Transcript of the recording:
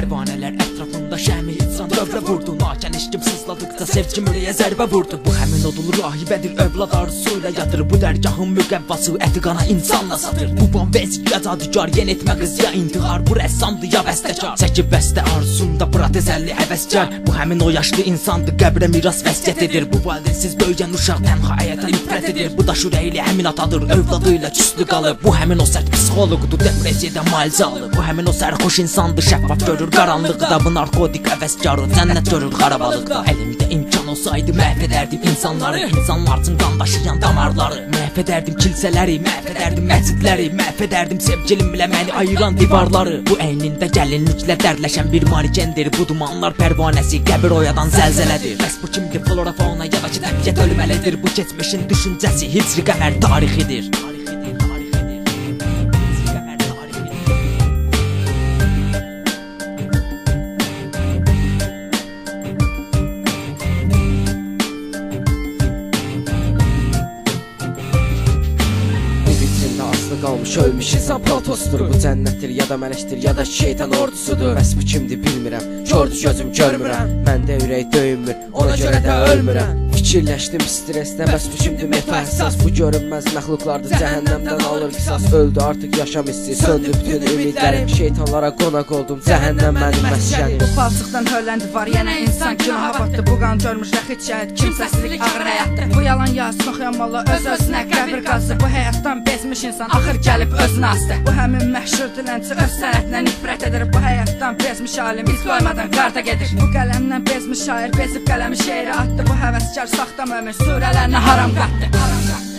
Dövran dövrə vurdu. Nakən eşkim sızladıqca sevgim ürəyə zərbə vurdu. Bu həmin odul rahibədir övlad arzusuyla yatır Bu dərgahın müqəvvası əti qana insanla satır. Bu banvez ya cadugar yen etmə qız ya intihar. Bu rəssamdır ya bəstəkar. Çəkib bəstə arzusunda protez əlli həvəskar Bu həmin o yaşlı insandır qəbrə miras vəsiyyət edir Bu valideynsiz böyüyən uşaq tənha həyata nifrət edir. Bu daş ürəkli həmin atadır övladıyla küslü qalıb. Bu həmin o sərt psixoloqdur depressiyada müalicə alıb Bu həmin o sərxoş insandır şəffaf görür qaranlıqda Bu narkotik həvəskarı cənnət görür xarabalıqda Əlimdə imkan olsaydı məhv edərdim insanları. İnsanlar üçün qan daşıyan damarları. Məhv edərdim kilsələri, məhv edərdim məscidləri Məhv edərdim sevgilimlə məni ayıran divarları. Bu əynində gəlinliklə dərləşən bir marikendir. Bu dumanlar pərvanəsi, qəbir oyadan zəlzələdir Bəs bu kimdir flora fauna ya da ki təbiət ölməlidir Bu keçmişin düşüncəsi, hicri tarixidir Tarixidir, tarixidir qalmış ölmüş insan protostur Bu cənnətdir ya da mələkdir ya da şeytan ordusudur. Bəs bu kimdir bilmirəm, kördü gözüm görmürəm Məndə ürək döyünmür, ona görə də ölmürəm Fikirləşdim stressdə, bəs meta əsas Bu görünməz məxluqlardır, cəhənnəmdən alır qisas. Öldü artıq yaşam hissi, söndü bütün ümidlərim. Şeytanlara qonaq oldum, cəhənnəm mənim məskənim Bu palçıqdan hörləndi var yenə insan günaha batdı Bu qan görmüş rəxit şəhid kimsəsizlik ağır həyatdır Bu yalan yazsın oxuyanmalı öz özünə qəbir qazdı. Bu həyatdan bezmiş insan axır gəlib özünə astı Bu həmin məşhur dilənçi öz sənətinə nifrət edir. Bu həyatdan bezmiş alim iz qoymadan qarda gedir. Bu qələmdən bezmiş şair bezib qələmi şeiri atdı. Bu həvəskar saxta mömin surələrinə haram qatdı